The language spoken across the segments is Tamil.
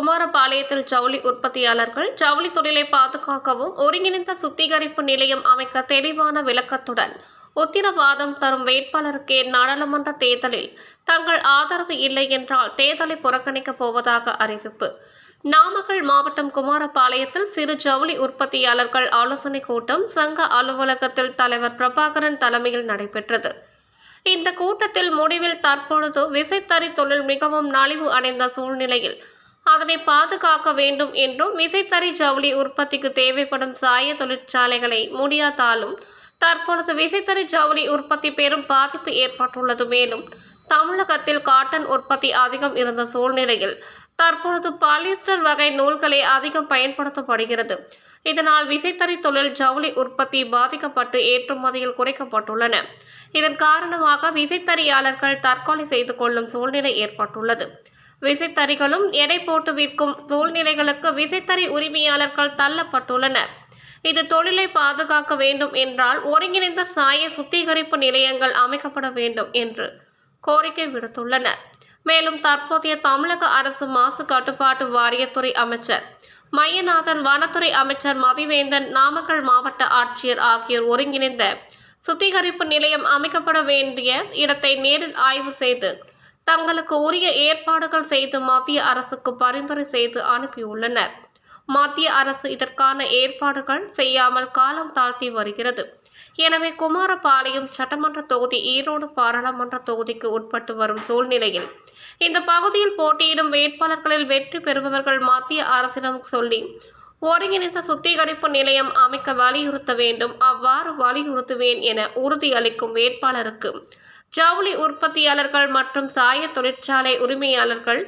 குமாரபாளையத்தில் ஜவுளி உற்பத்தியாளர்கள் ஜவுளி தொழிலை பாதுகாக்கவும் ஒருங்கிணைந்த சுத்திகரிப்பு நிலையம் அமைக்க தெளிவான விளக்கத்துடன் உத்தரவாதம் தரும் வேட்பாளருக்கே நாடாளுமன்ற தேர்தலில் தங்கள் ஆதரவு இல்லை என்றால் தேர்தலை புறக்கணிக்கப் போவதாக அறிவிப்பு. நாமக்கல் மாவட்டம் குமாரபாளையத்தில் சிறு ஜவுளி உற்பத்தியாளர்கள் ஆலோசனைக் கூட்டம் சங்க அலுவலகத்தில் தலைவர் பிரபாகரன் தலைமையில் நடைபெற்றது. இந்த கூட்டத்தில் முடிவில் தற்பொழுது விசைத்தறி தொழில் மிகவும் நலிவு அடைந்த சூழ்நிலையில் அதனை பாதுகாக்க வேண்டும் என்றும் விசைத்தறி ஜவுளி உற்பத்திக்கு தேவைப்படும் சாய தொழிற்சாலைகளை முடியாதாலும் தற்பொழுது விசைத்தறி ஜவுளி உற்பத்தி பெரும் பாதிப்பு ஏற்பட்டுள்ளது. மேலும் தமிழகத்தில் காட்டன் உற்பத்தி அதிகம் இருந்த சூழ்நிலையில் தற்பொழுது பாலிஸ்டர் வகை நூல்களே அதிகம் பயன்படுத்தப்படுகிறது. இதனால் விசைத்தறி தொழில் ஜவுளி உற்பத்தி பாதிக்கப்பட்டு ஏற்றுமதியில் குறைக்கப்பட்டுள்ளன. இதன் காரணமாக விசைத்தறியாளர்கள் தற்கொலை செய்து கொள்ளும் சூழ்நிலை ஏற்பட்டுள்ளது. விசைத்தறிகளும் எடை போட்டு விற்கும் சூழ்நிலைகளுக்கு விசைத்தறி உரிமையாளர்கள் தள்ளப்பட்டுள்ளனர். இது தொழிலை பாதுகாக்க வேண்டும் என்றால் ஒருங்கிணைந்த சாய சுத்திகரிப்பு நிலையங்கள் அமைக்கப்பட வேண்டும் என்று கோரிக்கை விடுத்துள்ளனர். மேலும் தற்போதைய தமிழக அரசு மாசு கட்டுப்பாட்டு வாரியத்துறை அமைச்சர் மையநாதன் வனத்துறை அமைச்சர் மதிவேந்தன் நாமக்கல் மாவட்ட ஆட்சியர் ஆகியோர் ஒருங்கிணைந்த சுத்திகரிப்பு நிலையம் அமைக்கப்பட வேண்டிய இடத்தை நேரில் ஆய்வு செய்து தங்களுக்கு உரிய ஏற்பாடுகள் செய்து மத்திய அரசுக்கு பரிந்துரை செய்து அனுப்பியுள்ளனர். மத்திய அரசு இதற்கான ஏற்பாடுகள் செய்யாமல் காலம் தாழ்த்தி வருகிறது. எனவே குமாரபாளையம் சட்டமன்ற தொகுதி ஈரோடு பாராளுமன்ற தொகுதிக்கு உட்பட்டு வரும் சூழ்நிலையில் இந்த பகுதியில் போட்டியிடும் வேட்பாளர்களில் வெற்றி பெறுபவர்கள் மத்திய அரசிடம் சொல்லி ஒருங்கிணைந்த சுத்திகரிப்பு நிலையம் அமைக்க வலியுறுத்த வேண்டும். அவ்வாறு வலியுறுத்துவேன் என உறுதியளிக்கும் வேட்பாளருக்கு ஜவுளி உற்பத்தியாளர்கள் மற்றும் சாய தொழிற்சாலை உரிமையாளர்கள்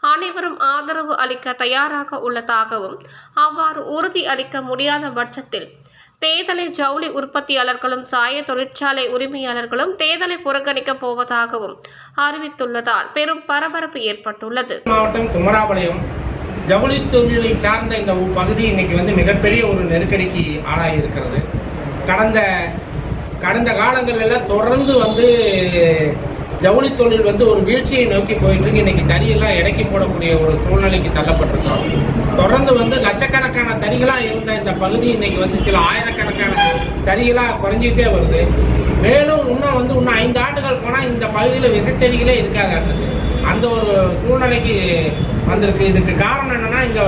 அனைவரும் ஆதரவு அளிக்க தயாராக உள்ளதாகவும் அவ்வாறு உறுதி அளிக்க முடியாத பட்சத்தில் தேர்தலை ஜவுளி உற்பத்தியாளர்களும் சாய தொழிற்சாலை உரிமையாளர்களும் தேர்தலை புறக்கணிக்கப் போவதாகவும் அறிவித்துள்ளதால் பெரும் பரபரப்பு ஏற்பட்டுள்ளது. மாவட்டம் குமராபாளையம் ஜவுளி தொழிலை சார்ந்த இந்த பகுதி இன்னைக்கு வந்து மிகப்பெரிய ஒரு நெருக்கடிக்கு ஆளாகி இருக்கிறது கடந்த கடந்த காலங்களில் தொடர்ந்து வந்து ஜவுளி தொழில் வந்து ஒரு வீழ்ச்சியை நோக்கி போயிட்டு இருக்கு இன்னைக்கு தறியெல்லாம் இறக்கி போடக்கூடிய ஒரு சூழ்நிலைக்கு தள்ளப்பட்டிருக்கோம். தொடர்ந்து வந்து லட்சக்கணக்கான தறிகளாக இருந்த இந்த பகுதி இன்னைக்கு வந்து சில ஆயிரக்கணக்கான தறிகளாக குறைஞ்சிட்டே வருது. மேலும் இன்னும் வந்து இன்னும் ஐந்து ஆண்டுகள் போனால் இந்த பகுதியில் விசைத்தறிகளே இருக்காது. அந்த ஒரு சூழ்நிலைக்கு வந்திருக்கு. இதுக்கு காரணம் என்னன்னா இங்க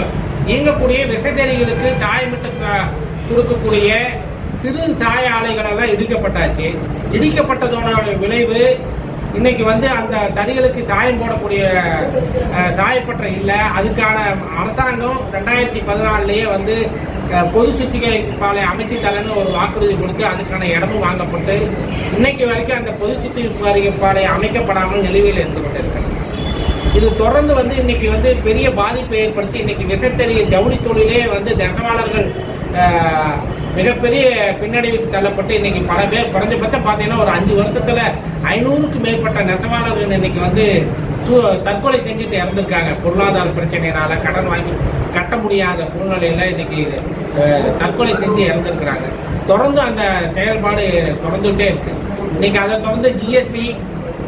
இயங்கக்கூடிய விசைத்தறிகளுக்கு சாயமிட்டு கொடுக்கக்கூடிய சிறு சாய ஆலைகள் எல்லாம் இடிக்கப்பட்டாச்சு. இடிக்கப்பட்டதோட விளைவு இன்னைக்கு வந்து அந்த தறிகளுக்கு சாயம் போடக்கூடிய சாயப்பற்ற சாயப்பட்டறை இல்லை. அதுக்கான அரசாங்கம் ரெண்டாயிரத்தி பதினாலுலேயே வந்து பொது சுத்திகரிப்பாலை அமைச்சு தரேன்னு ஒரு வாக்குறுதி கொடுத்து அதுக்கான இடமும் வாங்கப்பட்டு இன்னைக்கு வரைக்கும் அந்த பொது சுத்திகரிப்பாலை அமைக்கப்படாமல் நிலுவையில் இருந்து கொண்டிருக்கிறது. இது தொடர்ந்து வந்து இன்னைக்கு வந்து பெரிய பாதிப்பை ஏற்படுத்தி இன்னைக்கு விசைத்தறிய ஜவுளி தொழிலே வந்து நெசவாளர்கள் மிகப்பெரிய பின்னடைவுக்கு தள்ளப்பட்டு இன்னைக்கு பல பேர் குறைஞ்சபட்சம் பார்த்தீங்கன்னா ஒரு அஞ்சு வருஷத்துல ஐநூறுக்கு மேற்பட்ட நெசவாளர்கள் இன்னைக்கு வந்து சு- தற்கொலை செஞ்சுட்டு இறந்துருக்காங்க. பொருளாதார பிரச்சனையினால கடன் வாங்கி கட்ட முடியாத சூழ்நிலையில இன்னைக்கு தற்கொலை செஞ்சு இறந்துருக்கிறாங்க. தொடர்ந்து அந்த செயல்பாடு தொடர்ந்துட்டே இருக்கு. இன்னைக்கு அதை தொடர்ந்து ஜிஎஸ்டி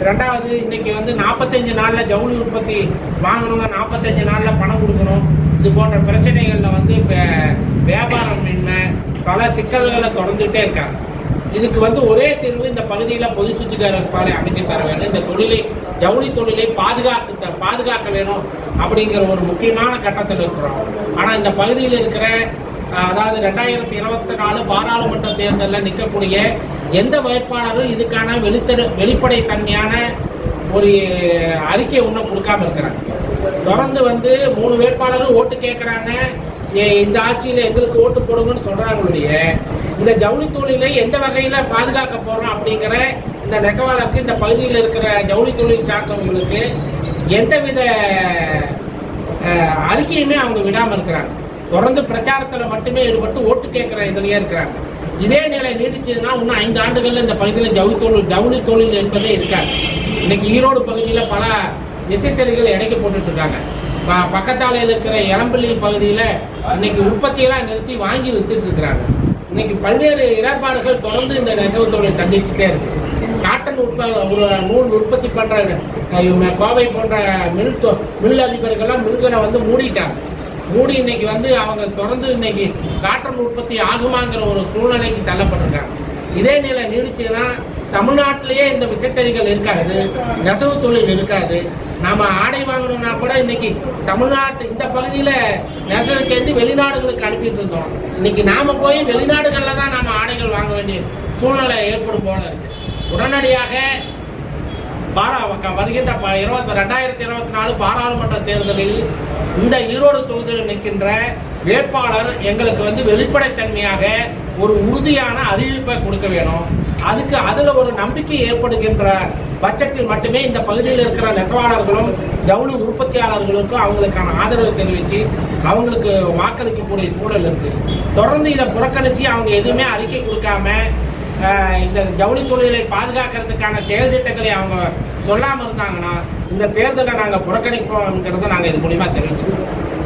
ரெண்டாவது இன்னைக்கு வந்து நாற்பத்தஞ்சு நாளில் ஜவுளி உற்பத்தி வாங்கணுங்க. நாற்பத்தஞ்சு நாளில் பணம் கொடுக்கணும். இது போன்ற பிரச்சனைகளில் வந்து இப்போ வியாபாரம் இன்மை பல சிக்கல்களை தொடர்ந்துகிட்டே இருக்காங்க. இதுக்கு வந்து ஒரே தீர்வு இந்த பகுதியில் பொது சுத்திகரிப்பாலை அமைச்சு தர வேண்டும். இந்த தொழிலை ஜவுளி தொழிலை த பாதுகாக்க வேணும் அப்படிங்கிற ஒரு முக்கியமான கட்டத்தில் இருக்கிறோம். ஆனால் இந்த பகுதியில் இருக்கிற அதாவது ரெண்டாயிரத்தி இருபத்தி நாலு பாராளுமன்ற தேர்தலில் நிற்கக்கூடிய எந்த வேட்பாளரும் இதுக்கான வெளித்தடு வெளிப்படைத்தன்மையான ஒரு அறிக்கை ஒன்றும் கொடுக்காம இருக்கிறாங்க. தொடர்ந்து வந்து மூணு வேட்பாளரும் ஓட்டு கேட்குறாங்க இந்த ஆட்சியில் எங்களுக்கு ஓட்டு போடுங்கன்னு சொல்கிறாங்களுடைய இந்த ஜவுளி தொழிலை எந்த வகையில் பாதுகாக்க போகிறோம் அப்படிங்கிற இந்த நெகவாளருக்கு இந்த பகுதியில் இருக்கிற ஜவுளி தொழில் சார்ந்தவங்களுக்கு எந்தவித அறிக்கையுமே அவங்க விடாமல் இருக்கிறாங்க. தொடர்ந்து பிரச்சாரத்தில் மட்டுமே ஈடுபட்டு ஓட்டு கேட்குற இதுலேயே இருக்கிறாங்க. இதே நிலை நீடிச்சதுன்னா இன்னும் ஐந்து ஆண்டுகள்ல இந்த பகுதியில் ஜவுளி தொழில் ஜவுளி தொழில் என்பதே இருக்காது. இன்னைக்கு ஈரோடு பகுதியில பல விசைத்தறிகள் இடைக்க போட்டுட்டு இருக்காங்க. ப- பக்கத்தால இருக்கிற இளம்பள்ளி பகுதியில இன்னைக்கு உற்பத்தியெல்லாம் நிறுத்தி வாங்கி வித்துட்டு இருக்கிறாங்க. இன்னைக்கு பல்வேறு இடர்பாடுகள் தொடர்ந்து இந்த நெசவு தொழில் சந்திச்சுட்டே இருக்கு. காட்டன் உற்ப ஒரு நூல் உற்பத்தி பண்ற கோவை போன்ற மில் தொ- மில் அதிபர்கள்லாம் மில்களை வந்து மூடிட்டாங்க. மூடி இன்னைக்கு வந்து அவங்க தொடர்ந்து இன்னைக்கு காட்டன் உற்பத்தி ஆகுமாங்கிற ஒரு சூழ்நிலைக்கு தள்ளப்பட்டிருக்காங்க. இதே நிலை நீடிச்சுன்னா தமிழ்நாட்டிலேயே இந்த விசைத்தறிகள் இருக்காது நெசவு தொழில் இருக்காது. நாம ஆடை வாங்கணும்னா கூட இன்னைக்கு தமிழ்நாட்டு இந்த பகுதியில நெசவுக்கேந்து வெளிநாடுகளுக்கு அனுப்பிட்டு இருந்தோம். இன்னைக்கு நாம போய் வெளிநாடுகளில் தான் நாம ஆடைகள் வாங்க வேண்டிய சூழ்நிலை ஏற்படும் போல இருக்கு. உடனடியாக பாரா வருகின்ற இருபத்தி ரெண்டாயிரத்தி இருபத்தி நாலு பாராளுமன்ற தேர்தலில் இந்த ஈரோடு தொகுதியில் நிற்கின்ற வேட்பாளர் எங்களுக்கு வந்து வெளிப்படைத்தன்மையாக ஒரு உறுதியான அறிவிப்பை கொடுக்க வேணும். அதுக்கு அதுல ஒரு நம்பிக்கை ஏற்படுகின்ற பட்சத்தில் மட்டுமே இந்த பகுதியில் இருக்கிற நெசவாளர்களும் ஜவுளி உற்பத்தியாளர்களுக்கும் அவங்களுக்கான ஆதரவு தெரிவித்து அவங்களுக்கு வாக்களிக்கக்கூடிய சூழல் இருக்கு. தொடர்ந்து இதை புறக்கணித்து அவங்க எதுவுமே அறிக்கை கொடுக்காம இந்த ஜவுளி தொழிலை பாதுகாக்கிறதுக்கான செயல் திட்டங்களை அவங்க சொல்லாமல் இருந்தாங்கன்னா இந்த தேர்தலை நாங்கள் புறக்கணிப்போம்ங்கிறத நாங்கள் இது மூலியமாக தெரிவிச்சுக்கிறோம்.